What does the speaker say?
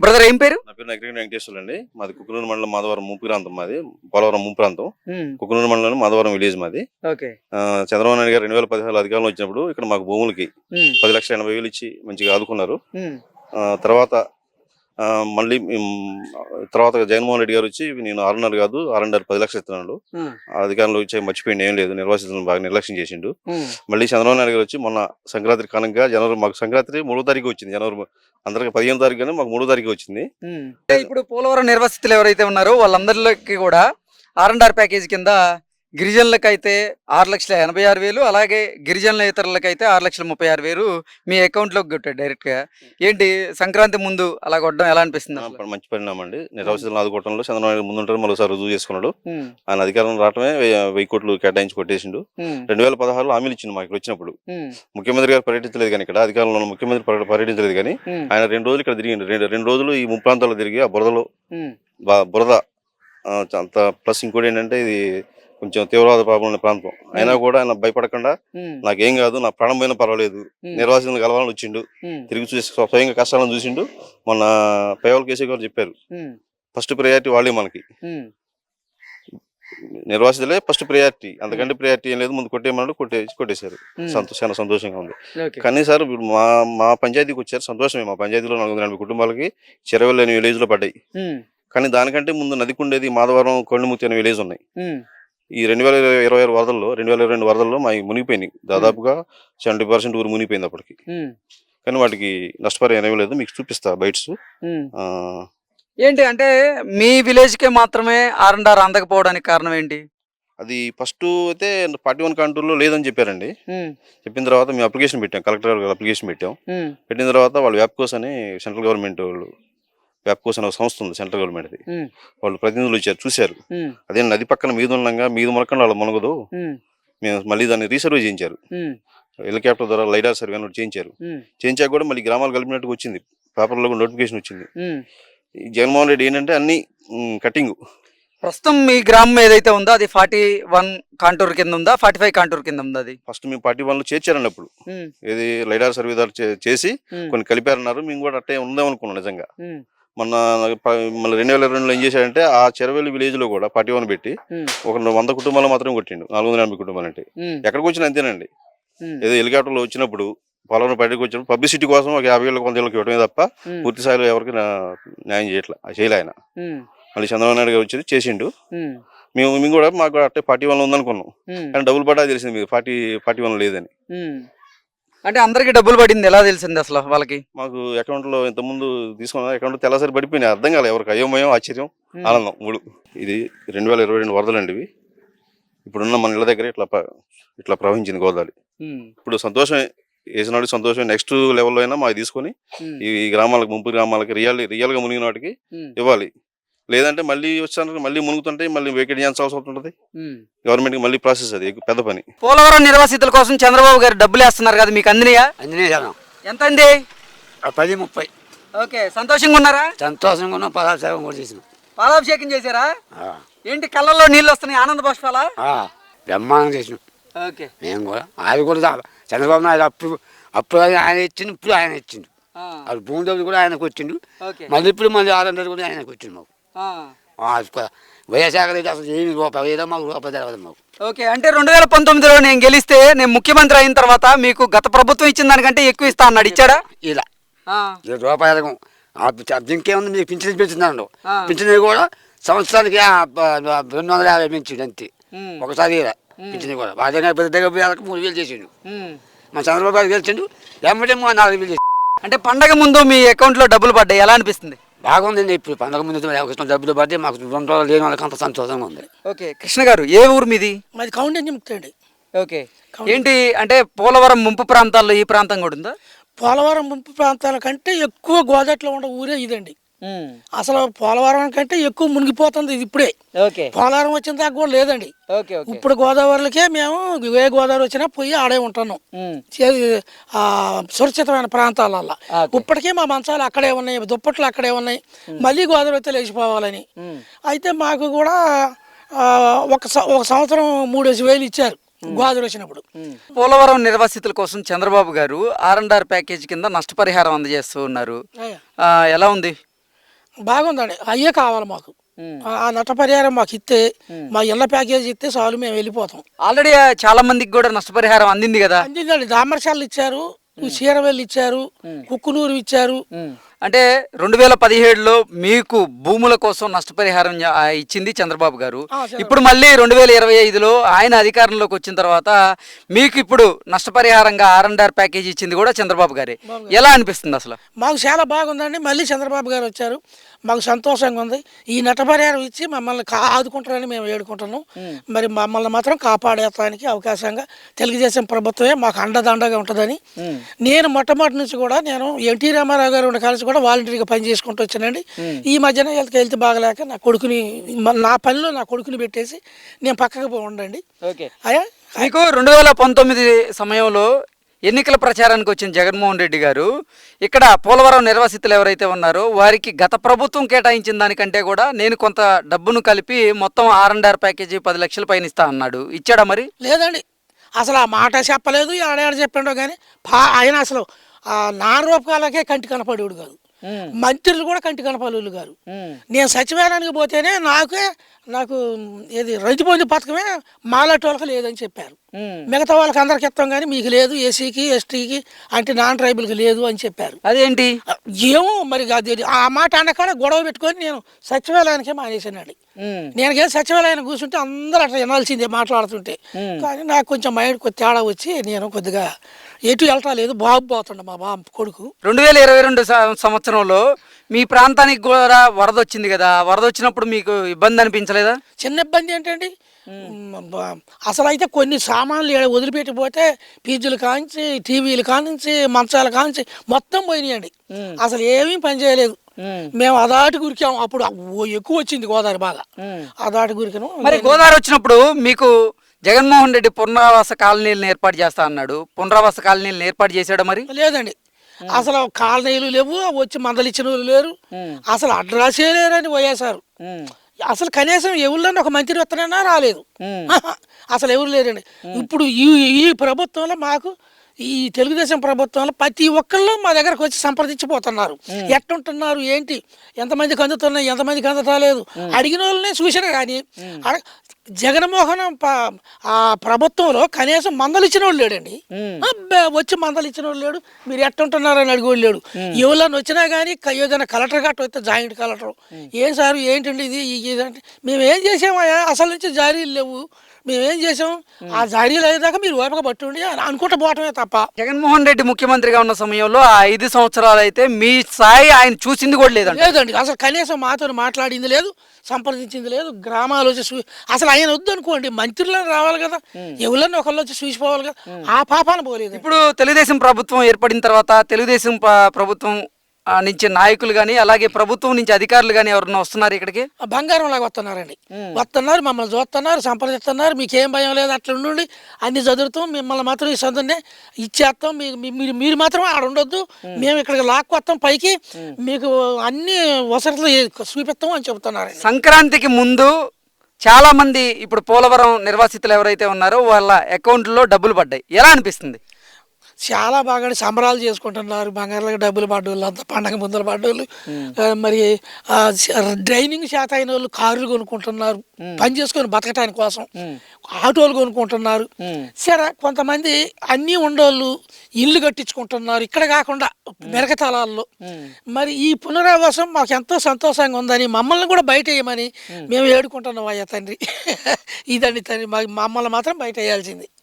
Brother ఏం పేరు? నా పేరు నగరి వెంకటేశ్వరులు అండి. మాది కుకునూరు మండలం మాధవరం ముంపు ప్రాంతం మాది. పోలవరం ముంపు ప్రాంతం. కుకునూరు మండలం మాధవరం విలేజ్ మాది. ఓకే. చంద్రబాబు నాయుడు గారు రెండు వేల పదిహేను అధికారంలో వచ్చినప్పుడు ఇక్కడ మాకు భూములకి పది లక్షల ఎనభై వేలు ఇచ్చి మంచిగా ఆదుకున్నారు. తర్వాత మళ్ళీ తర్వాత జగన్మోహన్ రెడ్డి గారు వచ్చి నేను ఆరున్నర కాదు ఆరున్నర పది లక్షలు ఇస్తున్నాడు. అధికారంలో వచ్చి మర్చిపోయింది ఏం లేదు నిర్వాసితులను బాగా నిర్లక్ష్యం చేసిండు. మళ్ళీ చంద్రబాబు నాయుడు గారు వచ్చి మొన్న సంక్రాంతి కాలంగా జనవరి మాకు సంక్రాంతి మూడో తారీఖు వచ్చింది జనవరి అందరికి పదిహేను తారీఖు కానీ మాకు మూడో తారీఖు వచ్చింది. ఇప్పుడు పోలవరం నిర్వాసితులు ఎవరైతే ఉన్నారో వాళ్ళందరిలోకి కూడా ఆర్ అండ్ ఆర్ ప్యాకేజ్ కింద గిరిజనులకైతే ఆరు లక్షల ఎనభై ఆరు వేలు అలాగే గిరిజనుల ఇతరులకైతే ఆరు లక్షల ముప్పై ఆరు వేలు మీ అకౌంట్లోకి కొట్టాడు డైరెక్ట్గా ఏంటి? సంక్రాంతి ముందు అలా కొట్టడం ఎలా అనిపిస్తుంది? మంచి పరిణామం అండి. నిర్వాసితులను ఆదుకోవడంలో చంద్రబాబు నాయుడు ముందుంటారు మరోసారి రుజువు చేసుకున్నాడు. ఆయన అధికారం రావటమే వెయ్యి కోట్లు కేటాయించి కొట్టేసిండు. రెండు వేల పదహారులో హామీలు ఇచ్చింది మాకు ఇక్కడ వచ్చినప్పుడు. ముఖ్యమంత్రి గారు పర్యటించలేదు కానీ ఇక్కడ అధికారంలో ఉన్న ముఖ్యమంత్రి పర్య- పర్యటించలేదు కానీ ఆయన రెండు రోజులు ఇక్కడ తిరిగిండు. రెండు రెండు రోజులు ఈ ముప్పు ప్రాంతాల్లో తిరిగి ఆ బురదలో బురద అంత ప్లస్ ఇంకోటి ఏంటంటే ఇది కొంచెం తీవ్రవాద ప్రాబ్లం ఉన్న ప్రాంతం. అయినా కూడా ఆయన భయపడకుండా నాకేం కాదు నా ప్రాణం పోయినా పర్వాలేదు. నిర్వాసితులను కలవాలని వచ్చిండు. తిరిగి చూసి స్వయంగా కష్టాలను చూసిండు. మొన్న పేవల్ కేసీ గారు చెప్పారు. ఫస్ట్ ప్రయారిటీ వాళ్ళే మనకి. నిర్వాసితులే ఫస్ట్ ప్రయారిటీ. అంతకంటే ప్రయారిటీ ఏం లేదు. ముందు కొట్టేయమన్నాడు కొట్టే కొట్టేశారు. ఉమ్, సంతో చాలా సంతోషంగా ఉంది. కానీ సార్ మా మా పంచాయతీకి వచ్చారు. సంతోషమే. మా పంచాయతీలో నాలుగు వందల ఎనభై కుటుంబాలకి చెరవల్ అనే విలేజ్లో పడ్డాయి కానీ దానికంటే ముందు నదికుండేది మాధవరం కొండముక్తి అనే విలేజ్ ఉన్నాయి. ఈ రెండు వేల ఇరవై ఆరు వరదల్లో రెండు వేల ఇరవై రెండు వరదల్లో మా మునిగిపోయినాయి. దాదాపుగా సెవెంటీ పర్సెంట్ ఊరు మునిగిపోయింది అప్పటికి. కానీ వాటికి నష్టపరిహారం ఏమీ లేదు. మీకు చూపిస్తా బైట్స్. ఏంటి అంటే మీ విలేజ్ కే మాత్రమే ఆర్ అండ్ ఆర్ అందకపోవడానికి కారణం ఏంటి? అది ఫస్ట్ అయితే ఫార్టీ వన్ కంట్రోల్లో లేదని చెప్పారండి. చెప్పిన తర్వాత మేము అప్లికేషన్ పెట్టాం. కలెక్టర్ గారికి అప్లికేషన్ పెట్టాం. పెట్టిన తర్వాత వాళ్ళు వ్యాప్కోస్ అని సెంట్రల్ గవర్నమెంట్ వాళ్ళు వ్యాప్కోస్ అనే ఒక సంస్థ ఉంది సెంట్రల్ గవర్నమెంట్ది వాళ్ళు ప్రతినిధులు వచ్చారు చూశారు. అదే నది పక్కన మీద ఉండగా మీద మునకుండా వాళ్ళు మునగదు. మేము మళ్ళీ దాన్ని రీసర్వే చేయించారు. హెలికాప్టర్ ద్వారా లైడార్ సర్వే అని చేయించారు. చేయించాక కూడా మళ్ళీ గ్రామాలు కలిపినట్టుగా వచ్చింది. పేపర్లో కూడా నోటిఫికేషన్ వచ్చింది. జగన్మోహన్ రెడ్డి ఏంటంటే అన్ని కటింగ్ ప్రస్తుతం మీ గ్రామం ఏదైతే ఉందో అది ఫార్టీ వన్ కాంటూర్ కింద ఉందా? ఫార్టీ ఫైవ్ కాంటూర్ కింద ఉందా అది? ఫస్ట్ మేము పార్టీ వన్లో చేర్చారండి అప్పుడు. ఏది లైడార్ సర్వే ద్వారా చే- చేసి కొన్ని కలిపారన్నారు. మేము కూడా అట్టే ఉందాం అనుకున్నాం నిజంగా. మొన్న మళ్ళీ రెండు వేల రెండులో ఏం చేశాడంటే ఆ చెరవేలి విలేజ్లో కూడా పార్టీ వన్ పెట్టి ఒక వంద కుటుంబాలు మాత్రమే కొట్టిండు. నాలుగు వందల ఎనభై కుటుంబాలు అంటే. ఎక్కడికి వచ్చినా అంతేనండి. ఏదో హెలికాప్టర్లో వచ్చినప్పుడు పొలం బయటకు వచ్చినప్పుడు పబ్లిసిటీ కోసం ఒక యాభై వేల కొంత వేలకు ఇవ్వడమే తప్ప పూర్తి స్థాయిలో ఎవరికి న్యాయం చేయట్లా చేయలే ఆయన. మళ్ళీ చంద్రబాబు నాయుడు గారు వచ్చి చేసిండు. మేము మేము కూడా మాకు అట్టే పార్టీ వన్ ఉందనుకున్నాం. కానీ డబుల్ పడ్డా తెలిసింది మీకు పార్టీ పార్టీ వన్ లేదని. అంటే అందరికి డబ్బులు పడింది ఎలా తెలిసింది అసలు వాళ్ళకి? మాకు అకౌంట్లో ఇంతకుముందు తీసుకున్న అకౌంట్ తెల్లసరి పడిపోయినాయి అర్థం కాలే ఎవరికి అయోమయం ఆశ్చర్యం ఆనందం మూడు. ఇది రెండు వేల ఇరవై రెండు వరదలు అండి ఇవి ఇప్పుడున్న మన ఇళ్ళ దగ్గర ఇట్లా ఇట్లా ప్రవహించింది గోదావరి. ఇప్పుడు సంతోషమే వేసినాడు సంతోషం నెక్స్ట్ లెవెల్లో అయినా మాకు తీసుకొని ఈ గ్రామాలకు ముంపు గ్రామాలకి రియల్ రియల్గా మునిగిన వాటికి ఇవ్వాలి. లేదంటే మళ్ళీ వచ్చాను మళ్ళీ మునుగుతుంటే మళ్ళీ వేకెట్ చేయాల్సిన అవసరం ఉంటుంది. ఉమ్. గవర్నమెంట్కి మళ్ళీ ప్రాసెస్ అది పెద్ద పని. పోలవరం నిర్వాసితుల కోసం చంద్రబాబు గారు డబ్బులు వేస్తున్నారు కదా మీకు అందినయా? అంజనేయ జనం ఎంత అంది? పది ముప్పై. ఓకే సంతోషంగా ఉన్నారా? సంతోషంగా ఉన్నాం సేవం కూడా చేసినాం. పాలాభిషేకం చేశారా? ఆ, ఏంటి కళ్ళల్లో నీళ్ళు వస్తున్నాయి ఆనంద బాష్పాలా? ఆ, బ్రహ్మాండం చేసినాం. ఓకే. మేము కూడా అది కూడా చంద్రబాబు నాయుడు అప్పుడు అప్పుడు ఆయన ఇచ్చిండు ఇప్పుడు ఆయన ఇచ్చిండు. ఆ, అది భూమి కూడా ఆయనకు వచ్చిండు. ఓకే. మళ్ళీ ఇప్పుడు మళ్ళీ ఆరు వందలు కూడా ఆయనకు వచ్చిండు మాకు. వైఎస్ఆర్ రెడ్డి అసలు ఏమి రూపాయి ఏదో మాకు రూపాయి మాకు. ఓకే అంటే రెండు వేల పంతొమ్మిదిలో నేను గెలిస్తే నేను ముఖ్యమంత్రి అయిన తర్వాత మీకు గత ప్రభుత్వం ఇచ్చిన దానికంటే ఎక్కువ ఇస్తా అన్నాడు ఇచ్చాడా? ఇలా. రూపాయలకు ఇంకేముంది మీకు పింఛన్ పెంచుతున్నాడు. పింఛన్ కూడా సంవత్సరానికి రెండు వందల యాభై పెంచిండు అంతే. ఒకసారి పింఛన్ కూడా వాడిన పెద్ద దగ్గర మూడు వేలు చేసిండు. మా చంద్రబాబు గారు గెలిచిండు ఎమ్మటే నాలుగు వేలు అంటే పండగ ముందు మీ అకౌంట్లో డబ్బులు పడ్డాయి ఎలా అనిపిస్తుంది? బాగుందండి ఇప్పుడు పండుగ ముందు అవకాశం డబ్బులు పడితే మాకు రెండు రోజులు లేని వాళ్ళకి అంత సంతోషంగా ఉంది. ఓకే కృష్ణ గారు ఏ ఊరు మీది? మాది కౌంటెంజ్ ముక్తండి ఓకే. ఏంటి అంటే పోలవరం ముంపు ప్రాంతాల్లో ఈ ప్రాంతం కూడా ఉందా? పోలవరం ముంపు ప్రాంతాల కంటే ఎక్కువ గోదాట్లో ఉన్న ఊరే ఇదండి. అసలు పోలవరం కంటే ఎక్కువ మునిగిపోతుంది ఇది ఇప్పుడే. పోలవరం వచ్చిన దాకా కూడా లేదండి. ఇప్పుడు గోదావరిలకే మేము ఏ గోదావరి వచ్చినా పోయి ఆడే ఉంటున్నాం. సురక్షితమైన ప్రాంతాలల్లో. ఇప్పటికే మా మంచాలు అక్కడే ఉన్నాయి దుప్పట్లు అక్కడే ఉన్నాయి. మళ్ళీ గోదావరి అయితే లేచిపోవాలని. అయితే మాకు కూడా ఒక ఒక సంవత్సరం మూడేసి వేలు ఇచ్చారు గోదావరి వచ్చినప్పుడు. పోలవరం నిర్వాసితుల కోసం చంద్రబాబు గారు ఆర్ అండ్ ఆర్ ప్యాకేజ్ కింద నష్టపరిహారం అందజేస్తూ ఉన్నారు. ఎలా ఉంది? బాగుందండి. అయ్యే కావాలి మాకు. ఆ- నష్టపరిహారం మాకు ఇస్తే మా ఇళ్ళ ప్యాకేజ్ ఇస్తే చాలు మేము వెళ్ళిపోతాం. ఆల్రెడీ చాలా మందికి కూడా నష్టపరిహారం అందింది కదా? అందిందండి. దామరశాలు ఇచ్చారు చీరవెల్లి ఇచ్చారు కుక్కునూరు ఇచ్చారు. అంటే రెండు వేల పదిహేడులో మీకు భూముల కోసం నష్టపరిహారం ఇచ్చింది చంద్రబాబు గారు. ఇప్పుడు మళ్ళీ రెండు వేల ఇరవై ఐదులో ఆయన అధికారంలోకి వచ్చిన తర్వాత మీకు ఇప్పుడు నష్టపరిహారంగా ఆర్ అండ్ ఆర్ ప్యాకేజ్ ఇచ్చింది కూడా చంద్రబాబు గారే. ఎలా అనిపిస్తుంది అసలు? మాకు చాలా బాగుందండి. మళ్ళీ చంద్రబాబు గారు వచ్చారు. మాకు సంతోషంగా ఉంది. ఈ నటపరిహారం ఇచ్చి మమ్మల్ని ఆదుకుంటారని మేము వేడుకుంటున్నాం. మరి మమ్మల్ని మాత్రం కాపాడేటానికి అవకాశంగా తెలుగుదేశం ప్రభుత్వమే మాకు అండదండగా ఉంటుందని. నేను మొట్టమొదటి నుంచి కూడా నేను ఎన్టీ రామారావు గారు ఉన్న కలిసి కూడా వాలంటీర్గా పని చేసుకుంటూ వచ్చానండి. ఈ మధ్యన హెల్త్ హెల్త్ బాగలేక నా కొడుకుని నా పనిలో నా కొడుకుని పెట్టేసి నేను పక్కకు పో- ఉండండి. ఓకే. అయ్యా మీకు రెండు వేల పంతొమ్మిది సమయంలో ఎన్నికల ప్రచారానికి వచ్చిన జగన్మోహన్ రెడ్డి గారు ఇక్కడ పోలవరం నిర్వాసితులు ఎవరైతే ఉన్నారో వారికి గత ప్రభుత్వం కేటాయించిన దానికంటే కూడా నేను కొంత డబ్బును కలిపి మొత్తం ఆర్ అండ్ ఆర్ ప్యాకేజీ పది లక్షల పైన ఇస్తా అన్నాడు. ఇచ్చాడా మరి? లేదండి. అసలు ఆ మాట చెప్పలేదు ఆడాడ చెప్పిండో కానీ ఆయన అసలు ఆ నారూపకాలకే కంటి కనపడేవాడు కాదు. మంత్రులు కూడా కంటి కనపడేవాళ్ళు గారు నేను సచివాలయానికి పోతేనే నాకే నాకు ఏది రైతు బంధు పథకమే మాలాంటి వాళ్ళకి లేదని చెప్పారు. మిగతా వాళ్ళకి అందరికి ఇస్తాం కానీ మీకు లేదు ఏసీకి ఎస్టీకి అంటే నాన్ ట్రైబుల్కి లేదు అని చెప్పారు. అదేంటి? ఏమో మరి అది ఆ మాట అన్నకాడ గొడవ పెట్టుకొని నేను సచివాలయానికే మానేసానండి నేను ఏం సచివాలయాన్ని కూర్చుంటే అందరూ అట్లా వినాల్సిందే మాట్లాడుతుంటే. కానీ నాకు కొంచెం మైండ్ కొద్ది తేడా వచ్చి నేను కొద్దిగా ఎటు వెళ్తా లేదు బాబు పోతుండ మా బాబు కొడుకు. రెండు వేల ఇరవై రెండు సంవత్సరంలో మీ ప్రాంతానికి కూడా వరద వచ్చింది కదా వరద వచ్చినప్పుడు మీకు ఇబ్బంది అనిపించలేదా? చిన్న ఇబ్బంది ఏంటండి? అసలు అయితే కొన్ని సామాన్లు ఈడ వదిలిపెట్టిపోతే పీజులు కాంచి టీవీలు కానించి మంచాలు కాంచి మొత్తం పోయినాయండి. అసలు ఏమీ పని చేయలేదు. మేము అదాటి గురికాం. అప్పుడు ఎక్కువ వచ్చింది గోదావరి బాగా. అదాటి గురికను మరి గోదావరి వచ్చినప్పుడు మీకు జగన్మోహన్ రెడ్డి పునరావాస కాలనీలను ఏర్పాటు చేస్తా అన్నాడు. పునరావాస కాలనీలను ఏర్పాటు చేశాడా మరి? లేదండి. అసలు కాలనీలు లేవు వచ్చి మందలు ఇచ్చిన వాళ్ళు లేరు. అసలు అడ్రస్సే లేరని పోయేశారు అసలు కనీసం ఎవరిలోనే ఒక మంత్రి వస్తానన్నా రాలేదు. అసలు ఎవరు లేరండి. ఇప్పుడు ఈ ఈ ప్రభుత్వంలో మాకు ఈ తెలుగుదేశం ప్రభుత్వంలో ప్రతి ఒక్కళ్ళు మా దగ్గరకు వచ్చి సంప్రదించిపోతున్నారు. ఎట్టుంటున్నారు ఏంటి ఎంతమందికి అందుతున్నాయి ఎంతమందికి అందటాలేదు? అడిగిన వాళ్ళనే చూసినా కానీ జగన్మోహన్ ఆ ప్రభుత్వంలో కనీసం మందలు ఇచ్చిన వాళ్ళు లేడండి అబ్బే, వచ్చి మందలు ఇచ్చిన వాళ్ళు లేడు. మీరు ఎట్టుంటున్నారని అడిగోడు లేడు ఎవరన్నా వచ్చినా కానీ ఏదైనా కలెక్టర్ గట్ట వస్తే జాయింట్ కలెక్టర్. ఏం సార్ ఏంటండి ఇది ఇదంటే మేము ఏం చేసామయ్యా? అసలు నుంచి జారీలు లేవు. మేమేం చేసాం? ఆ జారీలు అయ్యేదాకా మీరు ఓపిక పట్టుండి అని అనుకుంటూ పోవటమే తప్ప. జగన్మోహన్ రెడ్డి ముఖ్యమంత్రిగా ఉన్న సమయంలో ఆ ఐదు సంవత్సరాలు అయితే మీ స్థాయి ఆయన చూసింది కూడా లేదంట. లేదండి అసలు కనీసం మాతో మాట్లాడింది లేదు సంప్రదించింది లేదు గ్రామాలు వచ్చి అసలు ఆయన వద్దు అనుకోండి మంత్రులను రావాలి కదా ఎవరన్నా ఒకళ్ళు వచ్చి చూసిపోవాలి కదా ఆ పాపాన పోలేదు. ఇప్పుడు తెలుగుదేశం ప్రభుత్వం ఏర్పడిన తర్వాత తెలుగుదేశం ప్రభుత్వం నుంచి నాయకులు కానీ అలాగే ప్రభుత్వం నుంచి అధికారులు కానీ ఎవరన్నా వస్తున్నారు ఇక్కడికి? బంగారం లాగా వస్తున్నారండి. వస్తున్నారు మమ్మల్ని చూస్తున్నారు సంప్రదిస్తున్నారు మీకేం భయం లేదు అట్లా ఉండండి. అన్ని చదువుతాం మిమ్మల్ని మాత్రం ఈ చదువునే ఇచ్చేస్తాం. మీరు మీరు మాత్రం ఆడ ఉండొద్దు. మేము ఇక్కడికి లాక్కొస్తాం పైకి. మీకు అన్ని వసతులు చూపిస్తాం అని చెబుతున్నారండి సంక్రాంతికి ముందు చాలా మంది ఇప్పుడు పోలవరం నిర్వాసితులు ఎవరైతే ఉన్నారో వాళ్ళ అకౌంట్లో డబ్బులు పడ్డాయి. ఎలా అనిపిస్తుంది? చాలా బాగా సంబరాలు చేసుకుంటున్నారు. బంగారాలకు డబ్బులు పడ్డోళ్ళు అంతా పండగ ముందర పడ్డోళ్ళు. మరి డ్రైనింగ్ శాత అయిన వాళ్ళు కార్లు కొనుక్కుంటున్నారు. పని చేసుకొని బతకటానికి కోసం ఆటోలు కొనుక్కుంటున్నారు. సరే కొంతమంది అన్నీ ఉండోళ్ళు ఇల్లు కట్టించుకుంటున్నారు. ఇక్కడ కాకుండా మెరకతలాల్లో మరి ఈ పునరావాసం మాకు ఎంతో సంతోషంగా ఉందని మమ్మల్ని కూడా బయట వేయమని మేము. ఏడుకుంటున్నాం అయ్యా తండ్రి. ఇదండి తండ్రి మా- మమ్మల్ని మాత్రం బయట వేయాల్సింది.